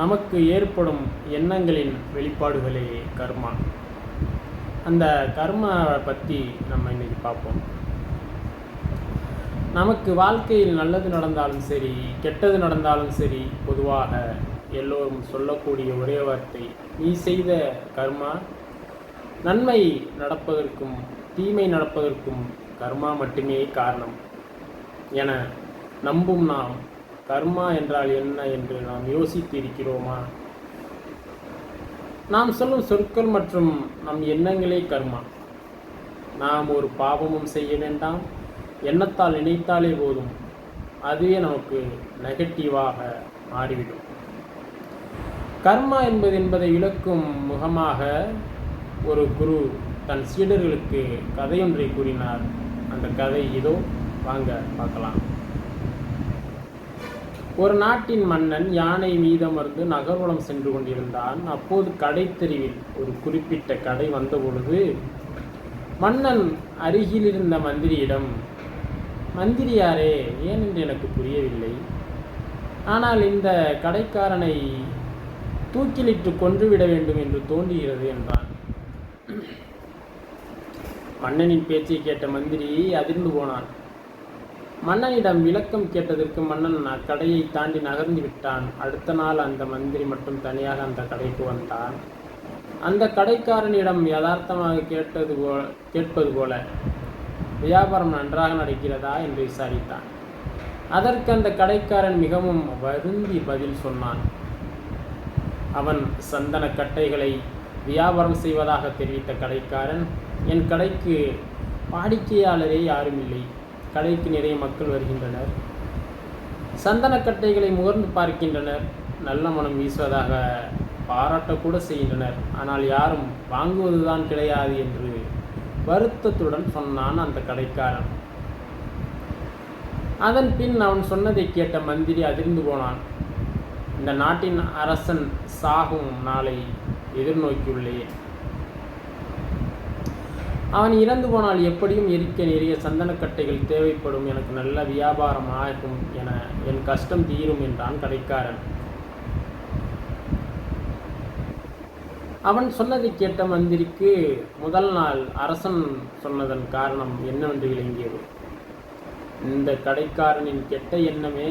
நமக்கு ஏற்படும் எண்ணங்களின் வெளிப்பாடுகளே கர்மா. அந்த கர்மாவை பற்றி நம்ம இன்றைக்கி பார்ப்போம். நமக்கு வாழ்க்கையில் நல்லது நடந்தாலும் சரி கெட்டது நடந்தாலும் சரி பொதுவாக எல்லோரும் சொல்லக்கூடிய ஒரே வார்த்தை நீ செய்த கர்மா. நன்மை நடப்பதற்கும் தீமை நடப்பதற்கும் கர்மா மட்டுமே காரணம். என நம்பும் நாம் கர்மா என்றால் என்ன என்று நாம் யோசித்து இருக்கிறோமா நாம் சொல்லும் சொற்கள் மற்றும் நம் எண்ணங்களே கர்மா. நாம் ஒரு பாவமும் செய்ய வேண்டாம். எண்ணத்தால் நினைத்தாலே போதும். அதுவே நமக்கு நெகட்டிவாக மாறிவிடும். கர்மா என்பது என்பதை விளக்கும் முகமாக ஒரு குரு தன் சீடர்களுக்கு கதையொன்றை கூறினார். அந்த கதை இதோ வாங்க பார்க்கலாம். ஒரு நாட்டின் மன்னன் யானை மீதமர்ந்து நகர்வலம் சென்று கொண்டிருந்தான். அப்போது கடை தெருவில் ஒரு குறிப்பிட்ட கடை வந்தபொழுது மன்னன் அருகில் இருந்த மந்திரியிடம் மந்திரியாரே ஏனென்று எனக்கு புரியவில்லை. ஆனால் இந்த கடைக்காரனை தூக்கிலிட்டு கொன்றுவிட வேண்டும் என்று தோன்றுகிறது என்றான். மன்னனின் பேச்சை கேட்ட மந்திரி அதிர்ந்து போனான். மன்னனிடம் விளக்கம் கேட்டதற்கு மன்னன் அக்கடையை தாண்டி நகர்ந்து விட்டான். அடுத்த நாள் அந்த மந்திரி மட்டும் தனியாக அந்த கடைக்கு வந்தான். அந்த கடைக்காரனிடம் யதார்த்தமாக கேட்டது போ கேட்பது போல வியாபாரம் நன்றாக நடக்கிறதா? என்று விசாரித்தான். அதற்கு அந்த கடைக்காரன் மிகவும் வருந்தி பதில் சொன்னான். அவன் சந்தன கட்டைகளை வியாபாரம் செய்வதாக தெரிவித்த கடைக்காரன் என் கடைக்கு வாடிக்கையாளரே யாரும் இல்லை கடைக்கு நிறைய மக்கள் வருகின்றனர். சந்தனக்கட்டைகளை முகர்ந்து பார்க்கின்றனர். நல்ல மனம் வீசுவதாக பாராட்டக்கூட செய்கின்றனர். ஆனால் யாரும் வாங்குவதுதான் கிடையாது என்று வருத்தத்துடன் சொன்னான் அந்த கடைக்காரன். அதன் பின் அவன் சொன்னதை கேட்ட மந்திரி அதிர்ந்து போனான். இந்த நாட்டின் அரசன் சாகும் நாளை எதிர்நோக்கியுள்ளேன் அவன் இறந்து போனால் எப்படியும் எரிக்க நிறைய சந்தனக்கட்டைகள் தேவைப்படும். எனக்கு நல்ல வியாபாரம் ஆகும் என என் கஷ்டம் தீரும் என்றான் கடைக்காரன். அவன் சொன்னதை கேட்ட மந்திரிக்கு முதல் நாள் அரசன் சொன்னதன் காரணம் என்னவென்று விளங்கியது இந்த கடைக்காரனின் கெட்ட எண்ணமே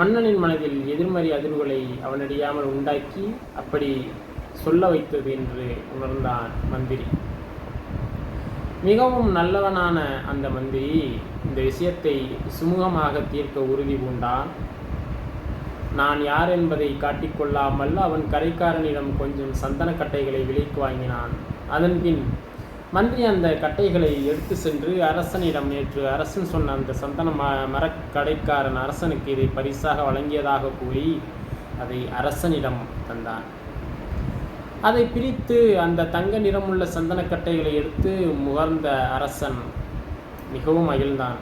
மன்னனின் மனதில் எதிர்மறை அதிர்வுகளை அவனடியாமல் உண்டாக்கி அப்படி சொல்ல வைத்தது என்று உணர்ந்தான் மந்திரி. மிகவும் நல்லவனான அந்த மந்திரி இந்த விஷயத்தை சுமூகமாக தீர்க்க உறுதி பூண்டான். நான் யார் என்பதை காட்டிக்கொள்ளாமல் அவன் கரைக்காரனிடம் கொஞ்சம் சந்தன கட்டைகளை விலைக்கு வாங்கினான். அதன்பின் மந்திரி அந்த கட்டைகளை எடுத்து சென்று அரசனிடம் நேற்று அரசன் சொன்ன அந்த சந்தன ம மரக்கடைக்காரன் அரசனுக்கு இதை பரிசாக வழங்கியதாக கூறி அதை அரசனிடம் தந்தான். அதை பிரித்து அந்த தங்க நிறமுள்ள சந்தனக்கட்டைகளை எடுத்து முகர்ந்த அரசன் மிகவும் மகிழ்ந்தான்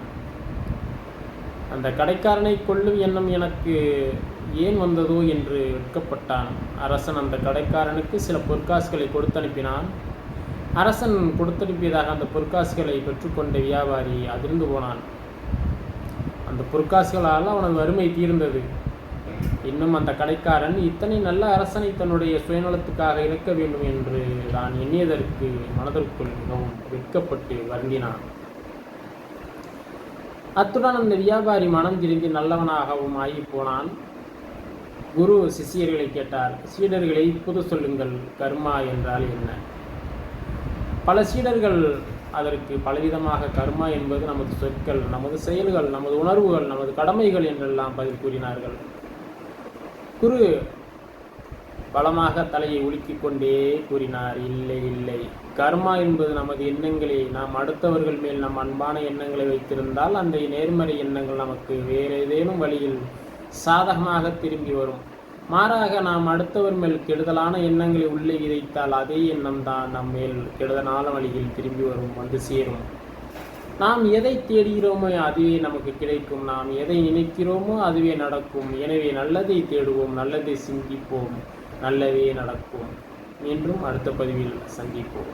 அந்த கடைக்காரனை கொள்ளும் எண்ணம் எனக்கு ஏன் வந்ததோ என்று வெட்கப்பட்டான். அரசன் அந்த கடைக்காரனுக்கு சில பொற்காசுகளை கொடுத்தனுப்பினான். அரசன் கொடுத்தனுப்பியதாக அந்த பொற்காசுகளை பெற்றுக்கொண்ட வியாபாரி அதிர்ந்து போனான். அந்த பொற்காசுகளால் அவனது வறுமை தீர்ந்தது. இன்னும் அந்த கடைக்காரன் இத்தனை நல்ல அரசனை தன்னுடைய சுயநலத்துக்காக இழக்க வேண்டும் என்று நான் எண்ணியதற்கு மனதிற்குள் மிகவும் வெட்கப்பட்டு வருந்தினான். அத்துடன் அந்த வியாபாரி மனம் திரும்பி நல்லவனாகவும் ஆகி போனான் குரு சிஷியர்களை கேட்டார் சீடர்களை புது சொல்லுங்கள் கர்மா என்றால் என்ன? பல சீடர்கள் அதற்கு பலவிதமாக கர்மா என்பது நமது சொற்கள் நமது செயல்கள் நமது உணர்வுகள் நமது கடமைகள் என்றெல்லாம் பதில் கூறினார்கள். குரு பலமாக தலையை உலுக்கிக் கொண்டே கூறினார் இல்லை இல்லை. கர்மா என்பது நமது எண்ணங்களை. நாம் அடுத்தவர்கள் மேல் நம் அன்பான எண்ணங்களை வைத்திருந்தால் அந்த நேர்மறை எண்ணங்கள் நமக்கு வேறு ஏதேனும் வழியில் சாதகமாக திரும்பி வரும். மாறாக நாம் அடுத்தவர் மேல் கெடுதலான எண்ணங்களை உள்ளே விதைத்தால் அதே எண்ணம் தான் நம் மேல் கெடுதலான வழியில் திரும்பி வரும் வந்து சேரும். நாம் எதை தேடுகிறோமோ அதுவே நமக்கு கிடைக்கும். நாம் எதை நினைக்கிறோமோ அதுவே நடக்கும். எனவே நல்லதை தேடுவோம் நல்லதை சிந்திப்போம் நல்லதே நடக்கும். மீண்டும் அடுத்த பதிவில் சந்திப்போம்.